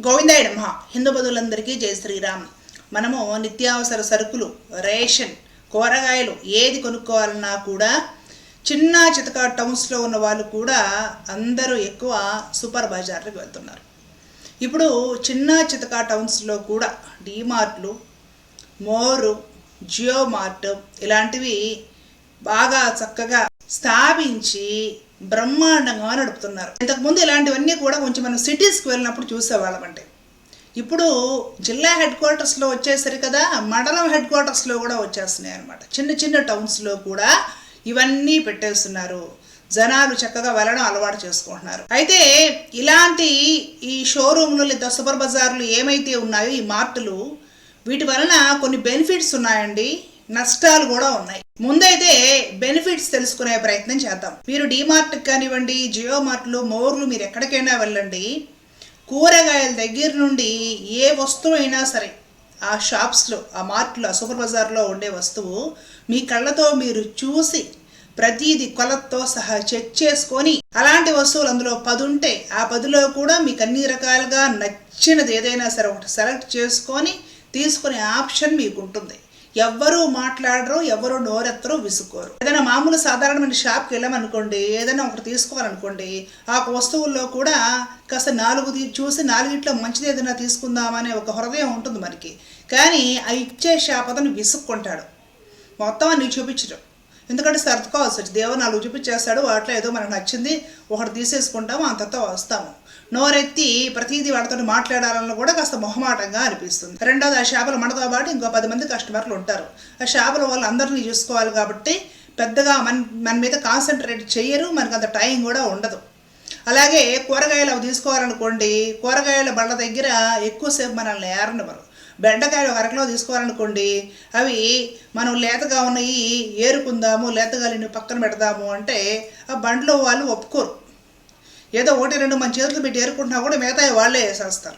గోవిందాయ నమ. హిందూ బంధువులందరికీ జై శ్రీరామ్. మనము నిత్యావసర సరుకులు రేషన్ కూరగాయలు ఏది కొనుక్కోవాలన్నా కూడా చిన్న చితక టౌన్స్లో ఉన్న వాళ్ళు కూడా అందరూ ఎక్కువ సూపర్ బజార్లకు వెళ్తున్నారు. ఇప్పుడు చిన్న చితక టౌన్స్లో కూడా డీమార్ట్లు మోరు జియో మార్ట్ ఇలాంటివి బాగా చక్కగా స్థాపించి బ్రహ్మాండంగా నడుపుతున్నారు. ఇంతకుముందు ఇలాంటివన్నీ కూడా కొంచెం మనం సిటీస్కి వెళ్ళినప్పుడు చూసేవాళ్ళమంటే ఇప్పుడు జిల్లా హెడ్ క్వార్టర్స్లో వచ్చేసరి కదా మండలం హెడ్ క్వార్టర్స్లో కూడా వచ్చేస్తున్నాయి అనమాట చిన్న చిన్న టౌన్స్లో కూడా ఇవన్నీ పెట్టేస్తున్నారు. జనాలు చక్కగా వెళ్ళడం అలవాటు చేసుకుంటున్నారు. అయితే ఇలాంటి ఈ షోరూమ్లు లేదా సూపర్ బజార్లు ఏమైతే ఉన్నాయో ఈ మార్టులు వీటి వలన కొన్ని బెనిఫిట్స్ ఉన్నాయండి. నష్టాలు కూడా ఉన్నాయి. ముందైతే బెనిఫిట్స్ తెలుసుకునే ప్రయత్నం చేద్దాం. మీరు డిమార్ట్ కానివ్వండి జియో మార్ట్లు మోర్లు మీరు ఎక్కడికైనా వెళ్ళండి. కూరగాయల దగ్గర నుండి ఏ వస్తువు అయినా సరే ఆ షాప్స్లో ఆ మార్ట్లో ఆ సూపర్ బజార్లో ఉండే వస్తువు మీ కళ్ళతో మీరు చూసి ప్రతిదీ కొలతో సహా చెక్ చేసుకొని అలాంటి వస్తువులు అందులో పది ఉంటే ఆ పదిలో కూడా మీకు అన్ని రకాలుగా నచ్చినది ఏదైనా సరే ఒకటి సెలెక్ట్ చేసుకొని తీసుకునే ఆప్షన్ మీకు ఉంటుంది. ఎవ్వరూ మాట్లాడరు ఎవరు నోరెత్తరు విసుకోరు ఏదైనా మామూలు సాధారణమైన షాప్కి వెళ్ళామనుకోండి ఏదైనా ఒకటి తీసుకోవాలనుకోండి ఆ వస్తువుల్లో కూడా కాస్త నాలుగు చూసి నాలుగిట్లో మంచిది ఏదైనా తీసుకుందామనే ఒక హృదయం ఉంటుంది మనకి. కానీ ఆ ఇచ్చే షాప్ అతను విసుక్కుంటాడు. మొత్తం అన్ని చూపించడం. ఎందుకంటే సర్దుకోవాల్సి వచ్చి దేవుడు నాలుగు చూపించేస్తాడు వాటిలో ఏదో మనకు నచ్చింది ఒకటి తీసేసుకుంటాము అంతతో వస్తాము. నోరెత్తి ప్రతిదీ వాటితో మాట్లాడాలని కూడా కాస్త మొహమాటంగా అనిపిస్తుంది. రెండోది ఆ షాపులో మనతో పాటు ఇంకో పది మంది కస్టమర్లు ఉంటారు. ఆ షాపుల వాళ్ళు అందరినీ చూసుకోవాలి కాబట్టి పెద్దగా మన మన మీద కాన్సన్ట్రేట్ చేయరు మనకు అంత టైం కూడా ఉండదు. అలాగే కూరగాయలు అవి తీసుకోవాలనుకోండి కూరగాయల బళ్ళ దగ్గర ఎక్కువసేపు మనల్ని ఏరనివ్వరు. బెండకాయలు ఒక అరకిలో తీసుకోవాలనుకోండి అవి మనం లేతగా ఉన్నాయి ఏరుకుందాము లేతగాలిని పక్కన పెడదాము అంటే ఆ బండ్లో వాళ్ళు ఒప్పుకోరు. ఏదో ఒకటి రెండు మన చేతులు పెట్టి ఏరుకుంటున్నా కూడా మిగతా వాళ్ళే వేసేస్తారు.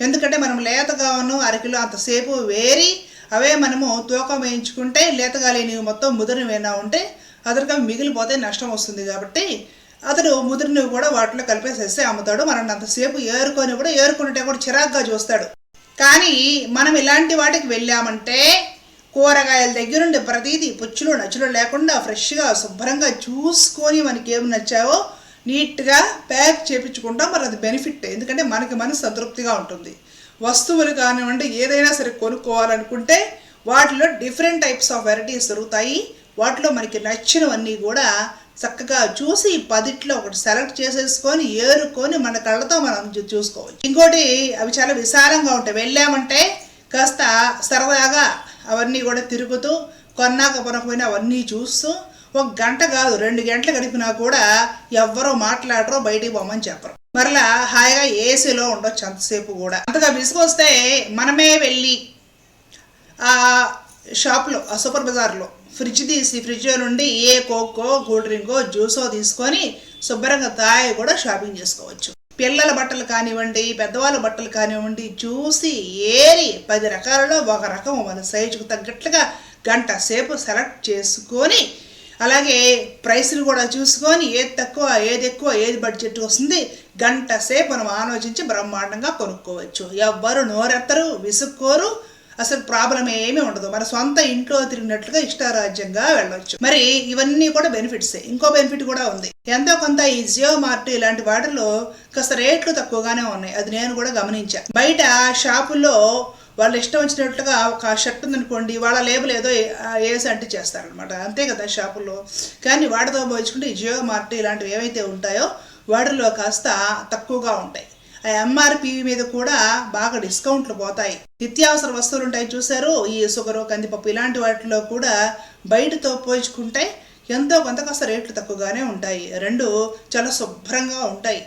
ఎందుకంటే మనం లేతగా అరకిలో అంతసేపు వేరి అవే మనము తూకం వేయించుకుంటే లేతగా మొత్తం మొత్తం ముదిరినవేనా ఉంటే అతనికి మిగిలిపోతే నష్టం వస్తుంది కాబట్టి అతడు ముదిరినవి కూడా వాటిలో కలిపేసేస్తే అమ్ముతాడు. మనం అంతసేపు ఏరుకొని కూడా ఏరుకుంటే కూడా చిరాగ్గా చూస్తాడు. కానీ మనం ఇలాంటి వాటికి వెళ్ళామంటే కూరగాయల దగ్గర నుండి ప్రతిదీ పుచ్చులు నచ్చులు లేకుండా ఫ్రెష్గా శుభ్రంగా చూసుకొని మనకి ఏమి నచ్చావో నీట్గా ప్యాక్ చేపించుకుంటాం. మరి అది బెనిఫిట్. ఎందుకంటే మనకి మనసు సంతృప్తిగా ఉంటుంది. వస్తువులు కానివ్వండి ఏదైనా సరే కొనుక్కోవాలనుకుంటే వాటిలో డిఫరెంట్ టైప్స్ ఆఫ్ వెరైటీస్ దొరుకుతాయి. వాటిలో మనకి నచ్చినవన్నీ కూడా చక్కగా చూసి పదిట్లో ఒకటి సెలెక్ట్ చేసేసుకొని ఏరుకొని మన కళ్ళతో మనం చూసుకోవచ్చు. ఇంకోటి అవి చాలా విశాలంగా ఉంటాయి. వెళ్ళామంటే కాస్త సరదాగా అవన్నీ కూడా తిరుగుతూ కొన్నాక కొనకపోయినా అవన్నీ చూస్తూ ఒక గంట కాదు రెండు గంటలు గడిపినా కూడా ఎవ్వరూ మాట్లాడరో బయటికి పోమని చెప్పరు. మరలా హాయిగా ఏసీలో ఉండొచ్చు అంతసేపు కూడా. అంతగా విసుగొస్తే మనమే వెళ్ళి ఆ షాప్లో ఆ సూపర్ బజార్లో ఫ్రిడ్జ్ తీసి ఫ్రిడ్జ్ నుండి ఏ కోకో కూల్ డ్రింకో జ్యూసో తీసుకొని శుభ్రంగా తాగి కూడా షాపింగ్ చేసుకోవచ్చు. పిల్లల బట్టలు కానివ్వండి పెద్దవాళ్ళ బట్టలు కానివ్వండి చూసి ఏరి పది రకాలలో ఒక రకం మన సైజుకు తగ్గట్లుగా గంట సేపు సెలెక్ట్ చేసుకొని అలాగే ప్రైస్లు కూడా చూసుకొని ఏది తక్కువ ఏది ఎక్కువ ఏది బడ్జెట్ వస్తుంది గంట సేపు మనం ఆలోచించి బ్రహ్మాండంగా కొనుక్కోవచ్చు. ఎవ్వరు నోరెత్తరు విసుక్కోరు అసలు ప్రాబ్లం ఏమీ ఉండదు. మన సొంత ఇంట్లో తిరిగినట్లుగా ఇష్టారాజ్యంగా వెళ్ళొచ్చు. మరి ఇవన్నీ కూడా బెనిఫిట్స్ ఇంకో బెనిఫిట్ కూడా ఉంది. ఎంతో కొంత ఈ జియో మార్ట్ ఇలాంటి వాటిలో కాస్త రేట్లు తక్కువగానే ఉన్నాయి. అది నేను కూడా గమనించా. బయట షాపుల్లో వాళ్ళు ఇష్టం వచ్చినట్లుగా ఒక షర్ట్ ఉందనుకోండి వాళ్ళ లేబుల్ ఏదో వేసి అంటి చేస్తారనమాట అంతే కదా షాపుల్లో. కానీ వాటితో పోల్చుకుంటే ఈ జియో మార్ట్ ఇలాంటివి ఏవైతే ఉంటాయో వాటిలో కాస్త తక్కువగా ఉంటాయి. ఆ ఎంఆర్పి మీద కూడా బాగా డిస్కౌంట్లు పోతాయి. నిత్యావసర వస్తువులు ఉంటాయి చూసారు ఈ షుగరు కందిపప్పు ఇలాంటి వాటిలో కూడా బయటతో పోల్చుకుంటే ఎంతో కొంత కాస్త రేట్లు తక్కువగానే ఉంటాయి. రెండు చాలా శుభ్రంగా ఉంటాయి.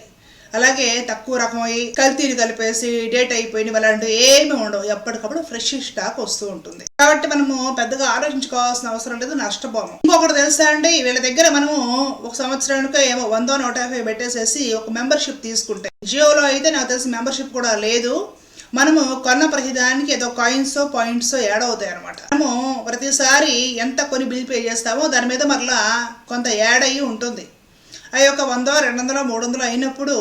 అలాగే తక్కువ రకమై కల్తీని కలిపేసి డేట్ అయిపోయినవి అలాంటివి ఏమీ ఉండవు. ఎప్పటికప్పుడు ఫ్రెష్ స్టాక్ వస్తూ ఉంటుంది. కాబట్టి మనము పెద్దగా ఆలోచించుకోవాల్సిన అవసరం లేదు. నష్టపోము. ఇంకొకటి తెలుసా అండి? వీళ్ళ దగ్గర మనము ఒక సంవత్సరానికి ఏమో వందో నూట యాభై పెట్టేసేసి ఒక మెంబర్షిప్ తీసుకుంటే. జియోలో అయితే నాకు తెలిసి మెంబర్షిప్ కూడా లేదు. మనము కొన్న ప్రతిదానికి ఏదో కాయిన్స్ పాయింట్స్ యాడ్ అవుతాయి అనమాట మనము ప్రతిసారి ఎంత కొని బిల్ పే చేస్తామో దాని మీద మరలా కొంత యాడ్ అయ్యి ఉంటుంది. ఆ యొక్క వందో రెండు వందలో మూడు వందలు అయినప్పుడు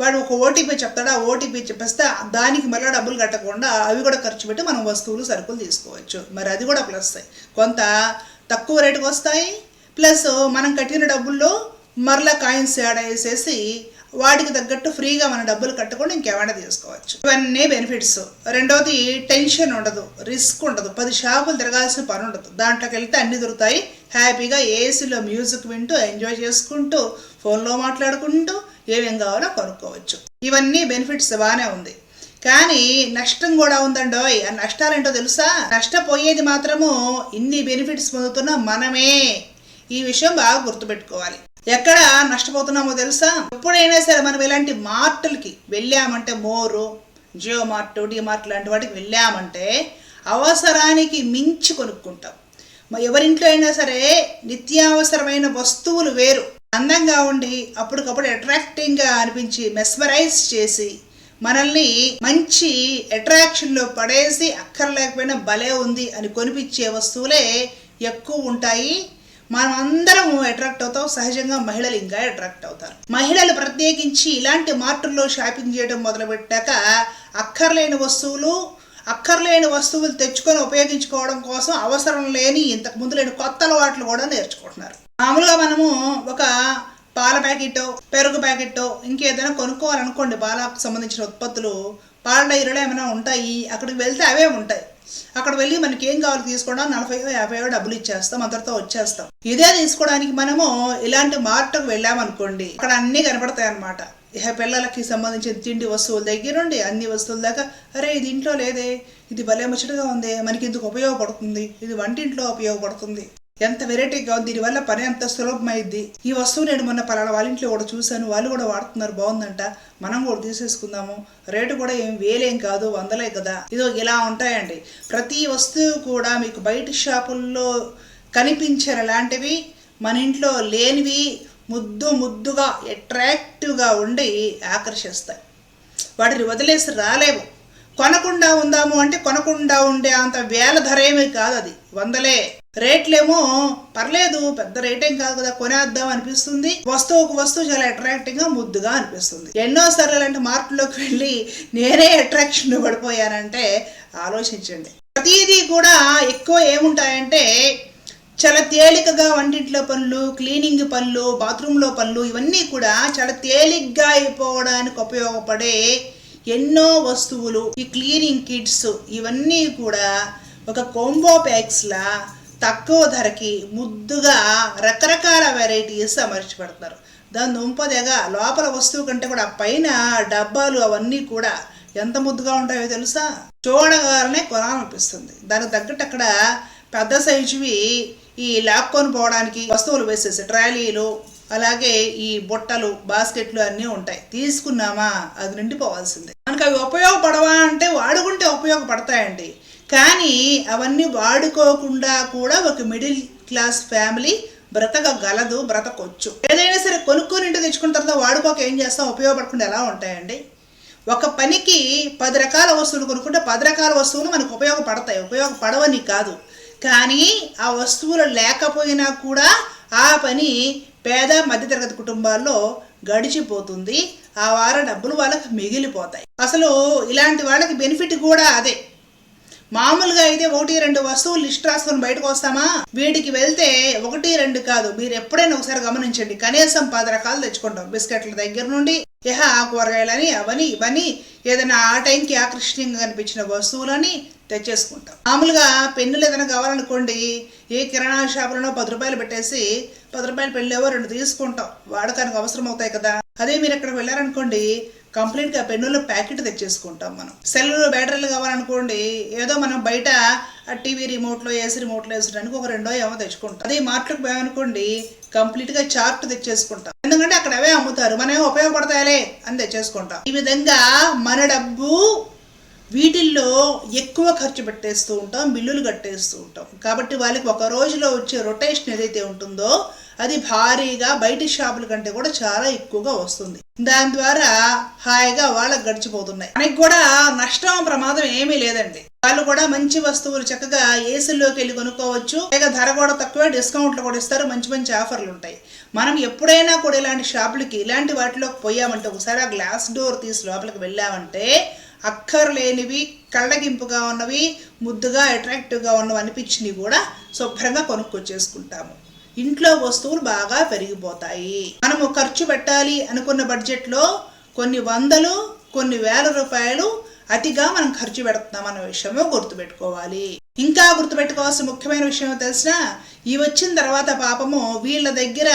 వాడు ఒక ఓటీపీ చెప్తాడు. ఆ ఓటీపీ చెప్పేస్తే దానికి మళ్ళీ డబ్బులు కట్టకుండా అవి కూడా ఖర్చు పెట్టి మనం వస్తువులు సరుకులు తీసుకోవచ్చు. మరి అది కూడా ప్లస్. కొంత తక్కువ రేటుకి వస్తాయి. ప్లస్ మనం కట్టిన డబ్బుల్లో మరలా కాయిన్స్ యాడ్ వేసేసి వాటికి తగ్గట్టు ఫ్రీగా మన డబ్బులు కట్టుకొని ఇంకేమైనా తీసుకోవచ్చు. ఇవన్నీ బెనిఫిట్స్ రెండవది టెన్షన్ ఉండదు రిస్క్ ఉండదు. పది షాపులు తిరగాల్సిన పని ఉండదు. దాంట్లోకి వెళ్తే అన్ని దొరుకుతాయి. హ్యాపీగా ఏసీలో మ్యూజిక్ వింటూ ఎంజాయ్ చేసుకుంటూ ఫోన్లో మాట్లాడుకుంటూ ఏమేం కావాలో కొనుక్కోవచ్చు. ఇవన్నీ బెనిఫిట్స్ బాగానే ఉంది. కానీ నష్టం కూడా ఉందండోయ్. ఆ నష్టాలు ఏంటో తెలుసా నష్టపోయేది మాత్రము ఇన్ని బెనిఫిట్స్ పొందుతున్న మనమే. ఈ విషయం బాగా గుర్తుపెట్టుకోవాలి. ఎక్కడ నష్టపోతున్నామో తెలుసా? ఎప్పుడైనా సరే మనం ఇలాంటి మార్టులకి వెళ్ళామంటే More Jio Mart D Mart లాంటి వాటికి వెళ్ళామంటే అవసరానికి మించి కొనుక్కుంటాం. ఎవరింట్లో అయినా సరే నిత్యావసరమైన వస్తువులు వేరు. అందంగా ఉండి అప్పటికప్పుడు అట్రాక్టింగ్గా అనిపించి మెస్మరైజ్ చేసి మనల్ని మంచి అట్రాక్షన్లో పడేసి అక్కర్లేకపోయినా భలే ఉంది అని కొనిపించే వస్తువులే ఎక్కువ ఉంటాయి. మనం అందరం అట్రాక్ట్ అవుతాం. సహజంగా మహిళలు ఇంకా అట్రాక్ట్ అవుతారు. మహిళలు ప్రత్యేకించి ఇలాంటి మార్టుల్లో షాపింగ్ చేయడం మొదలుపెట్టాక అక్కర్లేని వస్తువులు అక్కర్లేని వస్తువులు తెచ్చుకొని ఉపయోగించుకోవడం కోసం అవసరం లేని ఇంతకు ముందు లేని కొత్త అలవాట్లు కూడా నేర్చుకుంటున్నారు. మామూలుగా మనము ఒక పాల ప్యాకెట్ పెరుగు ప్యాకెట్ ఇంకేదైనా కొనుక్కోవాలనుకోండి పాలకు సంబంధించిన ఉత్పత్తులు. పాల డైరీలో ఏమైనా ఉంటాయి అక్కడికి వెళ్తే అవే ఉంటాయి. అక్కడ వెళ్ళి మనకి ఏం కావాలి తీసుకోవడం నలభై యాభై డబ్బులు ఇచ్చేస్తాం అందరితో వచ్చేస్తాం. ఇదే తీసుకోవడానికి మనము ఇలాంటి మార్ట్కు వెళ్ళామనుకోండి అక్కడ అన్నీ కనపడతాయి అనమాట పిల్లలకి సంబంధించిన తిండి వస్తువుల దగ్గర నుండి అన్ని వస్తువుల దాకా అరే ఇది ఇంట్లో లేదే ఇది భలే ముచ్చటగా ఉంది మనకి ఇందుకు ఉపయోగపడుతుంది ఇది వంటింట్లో ఉపయోగపడుతుంది. ఎంత వెరైటీగా ఉంది దీనివల్ల పని ఎంత సులభమైంది? ఈ వస్తువు నేను మొన్న పలానా వాళ్ళ ఇంట్లో కూడా చూశాను వాళ్ళు కూడా వాడుతున్నారు బాగుందంట. మనం కూడా తీసేసుకుందాము. రేటు కూడా ఏం వేలేం కాదు వందలే కదా. ఇదో ఇలా ఉంటాయండి. ప్రతి వస్తువు కూడా మీకు బయట షాపుల్లో కనిపించని లాంటివి మన ఇంట్లో లేనివి ముద్దు ముద్దుగా అట్రాక్టివ్గా ఉండి ఆకర్షిస్తాయి. వాటిని వదిలేసి రాలేవు కొనకుండా ఉందాము అంటే కొనకుండా ఉండే అంత వేల ధర ఏమీ కాదు అది. వందలే. రేట్లేమో పర్లేదు పెద్ద రేటేం కాదు కదా కొనేద్దాం అనిపిస్తుంది. వస్తువుకు వస్తువు చాలా అట్రాక్టింగ్గా ముద్దుగా అనిపిస్తుంది. ఎన్నో సార్లు అలాంటి మార్పులోకి వెళ్ళి నేనే అట్రాక్షన్ పడిపోయానంటే ఆలోచించండి. ప్రతిదీ కూడా ఎక్కువ ఏముంటాయంటే చాలా తేలికగా వంటింట్లో పనులు క్లీనింగ్ పనులు బాత్రూంలో పనులు ఇవన్నీ కూడా చాలా తేలిగ్గా అయిపోవడానికి ఉపయోగపడే ఎన్నో వస్తువులు ఈ క్లీనింగ్ కిట్స్ ఇవన్నీ కూడా ఒక కోంబో ప్యాక్స్లా తక్కువ ధరకి ముద్దుగా రకరకాల వెరైటీస్ అమర్చి దాని దుంపదెగ లోపల వస్తువు కంటే కూడా పైన డబ్బాలు అవన్నీ కూడా ఎంత ముద్దుగా ఉంటాయో తెలుసా? చూడగానే కొనాలనిపిస్తుంది. దానికి తగ్గట్టు అక్కడ పెద్ద సైజువి ఈ లాక్కొని పోవడానికి వస్తువులు వేసేసి ట్రాలీలు అలాగే ఈ బుట్టలు బాస్కెట్లు అన్నీ ఉంటాయి. తీసుకున్నామా? అది నిండిపోవాల్సిందే. మనకు అవి ఉపయోగపడవా అంటే వాడుకుంటే ఉపయోగపడతాయండి. కానీ అవన్నీ వాడుకోకుండా కూడా ఒక మిడిల్ క్లాస్ ఫ్యామిలీ బ్రతకగలదు బ్రతకొచ్చు. ఏదైనా సరే కొనుక్కొని ఇంటి తెచ్చుకున్న తర్వాత వాడుకోక ఏం చేస్తాం? ఉపయోగపడకుండా ఎలా ఉంటాయండి? ఒక పనికి పది రకాల వస్తువులు కొనుక్కుంటే పది రకాల వస్తువులు మనకు ఉపయోగపడతాయి. ఉపయోగపడవని కాదు. కానీ ఆ వస్తువులు లేకపోయినా కూడా ఆ పని పేద మధ్యతరగతి కుటుంబాల్లో గడిచిపోతుంది. ఆ వారం డబ్బులు వాళ్ళకి మిగిలిపోతాయి. అసలు ఇలాంటి వాళ్ళకి బెనిఫిట్ కూడా అదే. మామూలుగా అయితే ఒకటి రెండు వస్తువులు లిస్ట్ రాసుకొని బయటకు వస్తామా? వీటికి వెళ్తే ఒకటి రెండు కాదు. మీరు ఎప్పుడైనా ఒకసారి గమనించండి. కనీసం పది రకాలు తెచ్చుకుంటాం. బిస్కెట్ల దగ్గర నుండి ఇహ కూరగాయలని అవని ఇవని ఏదైనా ఆ టైంకి ఆకర్షణీయంగా కనిపించిన వస్తువులని తెచ్చేసుకుంటాం. మామూలుగా పెన్నులు ఏదైనా కావాలనుకోండి ఏ కిరాణా షాపులోనో పది రూపాయలు పెట్టేసి పది రూపాయలు పెళ్ళేవో రెండు తీసుకుంటాం. వాడకానికి అవసరం అవుతాయి కదా. అదే మీరు ఎక్కడికి వెళ్ళారనుకోండి కంప్లీట్గా పెన్నుల ప్యాకెట్ తెచ్చేసుకుంటాం మనం. సెల్లు బ్యాటరీలు కావాలనుకోండి ఏదో మనం బయట టీవీ టీవీ రిమోట్లో ఏసీ రిమోట్లో వేసడానికి ఒక రెండో ఏమో తెచ్చుకుంటాం. అదే మార్ట్లకు పోయామనుకోండి కంప్లీట్గా చార్ట్ తెచ్చేసుకుంటాం. ఎందుకంటే అక్కడ అవే అమ్ముతారు. మనం ఉపయోగపడతాయలే అని తెచ్చేసుకుంటాం. ఈ విధంగా మన డబ్బు వీటిల్లో ఎక్కువ ఖర్చు పెట్టేస్తూ ఉంటాం బిల్లులు కట్టేస్తూ ఉంటాం. కాబట్టి వాళ్ళకి ఒక రోజులో వచ్చే రొటేషన్ ఏదైతే ఉంటుందో అది భారీగా బయటి షాపుల కంటే కూడా చాలా ఎక్కువగా వస్తుంది. దాని ద్వారా హాయిగా వాళ్ళకి గడిచిపోతున్నాయి. మనకి కూడా నష్టం ప్రమాదం ఏమీ లేదండి. వాళ్ళు కూడా మంచి వస్తువులు చక్కగా ఏసీల్లోకి వెళ్ళి కొనుక్కోవచ్చు. పైగా ధర కూడా తక్కువ డిస్కౌంట్లు కూడా ఇస్తారు. మంచి మంచి ఆఫర్లు ఉంటాయి. మనం ఎప్పుడైనా కూడా ఇలాంటి షాపులకి ఇలాంటి వాటిలోకి పోయామంటే ఒకసారి ఆ గ్లాస్ డోర్ తీసి లోపలికి వెళ్ళామంటే అక్కర్లేనివి కళ్ళగింపుగా ఉన్నవి ముద్దుగా అట్రాక్టివ్గా ఉన్నవి అనిపించినవి కూడా శుభ్రంగా కొనుక్కొచ్చేసుకుంటాము. ఇంట్లో వస్తువులు బాగా పెరిగిపోతాయి. మనము ఖర్చు పెట్టాలి అనుకున్న బడ్జెట్లో కొన్ని వందలు కొన్ని వేల రూపాయలు అతిగా మనం ఖర్చు పెడుతున్నాం అన్న విషయమే గుర్తుపెట్టుకోవాలి. ఇంకా గుర్తుపెట్టుకోవాల్సిన ముఖ్యమైన విషయం తెలిసిన ఈ వచ్చిన తర్వాత పాపము వీళ్ళ దగ్గర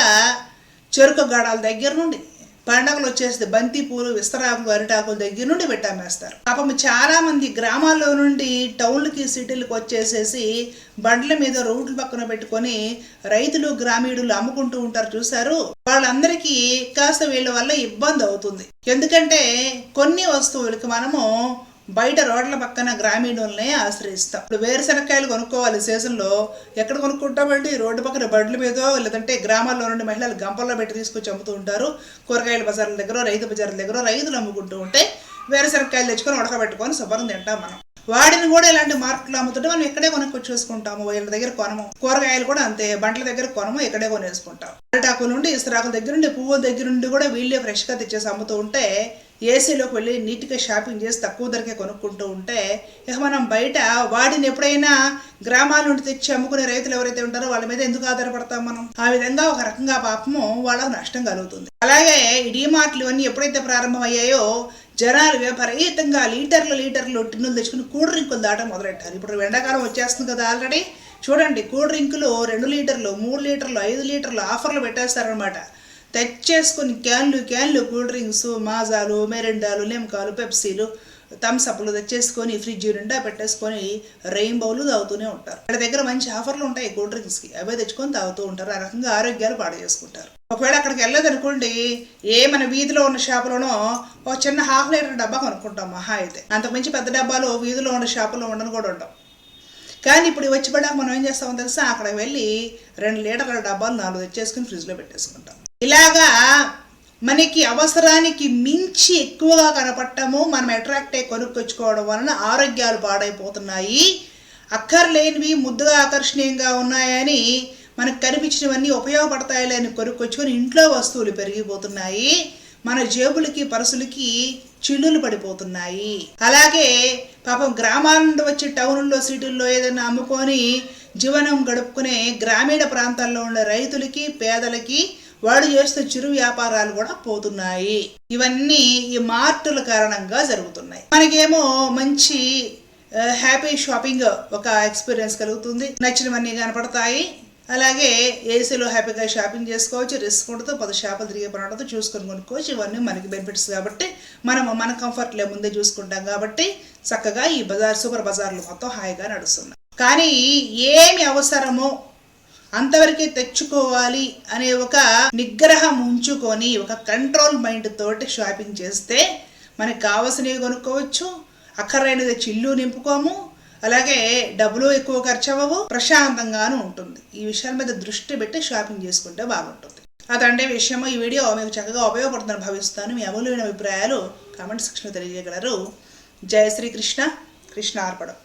చెరుకు గడాల దగ్గర నుండి పండగలు వచ్చేస్తే బంతి పూలు విస్తరాకులు అరిటాకుల దగ్గర నుండి పెట్టామేస్తారు. పాపం చాలా మంది గ్రామాల్లో నుండి టౌన్లకి సిటీలకు వచ్చేసేసి బండ్ల మీద రోడ్ల పక్కన పెట్టుకొని రైతులు గ్రామీణులు అమ్ముకుంటూ ఉంటారు చూసారు వాళ్ళందరికీ కాస్త వీళ్ళ వల్ల ఇబ్బంది అవుతుంది. ఎందుకంటే కొన్ని వస్తువులకి మనము బయట రోడ్ల పక్కన గ్రామీణుల్నే ఆశ్రయిస్తాం. ఇప్పుడు వేరుశనక్కాయలు కొనుక్కోవాలి సీజన్లో. ఎక్కడ కొనుక్కుంటామండి? రోడ్డు పక్కన బండ్ల మీద లేదంటే గ్రామాల్లో నుండి మహిళలు గంపల్లో పెట్టి తీసుకొచ్చి అమ్ముతూ ఉంటారు. కూరగాయల బజార్ల దగ్గర రైతు బజార్ల దగ్గర రైతులు అమ్ముకుంటూ ఉంటే వేరుశనక్కాయలు తెచ్చుకొని ఉడకబెట్టుకొని శుభ్రం తింటాం మనం. వాడిని కూడా ఇలాంటి మార్కెట్లో అమ్ముతుంటే మనం ఇక్కడే కొనుక్కొచ్చి చూసుకుంటాము. వీళ్ళ దగ్గర కొనము. కూరగాయలు కూడా అంతే. బండ్ల దగ్గర కొనము ఇక్కడే కొనేసుకుంటాం. అరటాకుల నుండి ఇసరాకుల దగ్గర నుండి పువ్వుల దగ్గర నుండి కూడా వీళ్ళే ఫ్రెష్గా తెచ్చేసి అమ్ముతూ ఉంటే ఏసీలోకి వెళ్ళి నీట్గా షాపింగ్ చేసి తక్కువ ధరకే కొనుక్కుంటూ ఉంటే ఇక మనం బయట వాడిని ఎప్పుడైనా గ్రామాల నుండి తెచ్చి అమ్ముకునే రైతులు ఎవరైతే ఉంటారో వాళ్ళ మీద ఎందుకు ఆధారపడతాం మనం? ఆ విధంగా ఒక రకంగా పాపము వాళ్ళకు నష్టం కలుగుతుంది. అలాగే ఈ డీమార్ట్లు ఇవన్నీ ఎప్పుడైతే ప్రారంభమయ్యాయో జనాలు విపరీతంగా లీటర్లు లీటర్లు టిన్నులు తెచ్చుకుని కూల్ డ్రింకులు దాటం మొదలెట్టారు. ఇప్పుడు ఎండాకాలం వచ్చేస్తుంది కదా ఆల్రెడీ. చూడండి కూల్ డ్రింకులు రెండు లీటర్లు మూడు లీటర్లు ఐదు లీటర్లు ఆఫర్లు పెట్టేస్తారనమాట తెచ్చేసుకుని క్యాన్లు క్యాన్లు కూల్ డ్రింక్స్ మాజాలు మెరిండాలు లెమ్కాలు పెప్సీలు థమ్స్అప్లు తెచ్చేసుకొని ఫ్రిడ్జ్ నిండా పెట్టేసుకొని రెయిన్బోలు తాగుతూనే ఉంటారు. అక్కడ దగ్గర మంచి ఆఫర్లు ఉంటాయి కూల్ డ్రింక్స్కి. అవే తెచ్చుకొని తాగుతూ ఉంటారు. ఆ రకంగా ఆరోగ్యాలు పాడు చేసుకుంటారు. ఒకవేళ అక్కడికి వెళ్ళలేదనుకోండి ఏ మన వీధిలో ఉన్న షాపులోనో ఒక చిన్న హాఫ్ లీటర్ డబ్బా కొనుక్కుంటాం మహా అయితే. అంతకుమించి పెద్ద డబ్బాలు వీధిలో ఉన్న షాపులో ఉండను కూడా ఉండవు. కానీ ఇప్పుడు వచ్చి పడ్డాక మనం ఏం చేస్తామో తెలుసా? అక్కడ వెళ్ళి రెండు లీటర్ల డబ్బాలు నాలుగు తెచ్చేసుకుని ఫ్రిడ్జ్లో పెట్టేసుకుంటాం. ఇలాగా మనకి అవసరానికి మించి ఎక్కువగా కనపడటము మనం అట్రాక్ట్ అయ్యి కొనుక్కొచ్చుకోవడం వలన ఆరోగ్యాలు పాడైపోతున్నాయి. అక్కర్లేనివి ముద్దుగా ఆకర్షణీయంగా ఉన్నాయని మనకు కనిపించినవన్నీ ఉపయోగపడతాయిలే అని కొనుక్కొచ్చుకొని ఇంట్లో వస్తువులు పెరిగిపోతున్నాయి. మన జేబులకి పరసులకి చిల్లులు పడిపోతున్నాయి. అలాగే పాపం గ్రామాల నుండి వచ్చి టౌన్లో సిటీల్లో ఏదైనా అమ్ముకొని జీవనం గడుపుకునే గ్రామీణ ప్రాంతాల్లో ఉండే రైతులకి పేదలకి వాడు చేస్తున్న చిరు వ్యాపారాలు కూడా పోతున్నాయి. ఇవన్నీ ఈ మార్టుల కారణంగా జరుగుతున్నాయి. మనకేమో మంచి హ్యాపీ షాపింగ్ ఒక ఎక్స్పీరియన్స్ కలుగుతుంది. నచ్చినవన్నీ కనపడతాయి. అలాగే ఏసీలో హ్యాపీగా షాపింగ్ చేసుకోవచ్చు రిస్క్ ఉండదు పది షాపులు తిరిగే పని చూసుకొని కొనుక్కోవచ్చు. ఇవన్నీ మనకి బెనిఫిట్స్ కాబట్టి మనం మన కంఫర్ట్లో ముందే చూసుకుంటాం కాబట్టి చక్కగా ఈ బజార్ సూపర్ బజార్లు మొత్తం హాయిగా నడుస్తున్నాయి. కానీ ఏమి అవసరమో అంతవరకే తెచ్చుకోవాలి అనే ఒక నిగ్రహం ఉంచుకొని ఒక కంట్రోల్ మైండ్ తోటి షాపింగ్ చేస్తే మనకు కావలసినవి కొనుక్కోవచ్చు అక్కర్లేనిది చిల్లు నింపుకోము అలాగే డబ్బులు ఎక్కువ ఖర్చు అవ్వవు ప్రశాంతంగాను ఉంటుంది. ఈ విషయాల మీద దృష్టి పెట్టి షాపింగ్ చేసుకుంటే బాగుంటుంది. అదంటే విషయము ఈ వీడియో మీకు చక్కగా ఉపయోగపడుతుందని భావిస్తాను. మీ అమూల్యమైన అభిప్రాయాలు కామెంట్ సెక్షన్లో తెలియజేయగలరు. జయ శ్రీకృష్ణ. కృష్ణ అర్పణం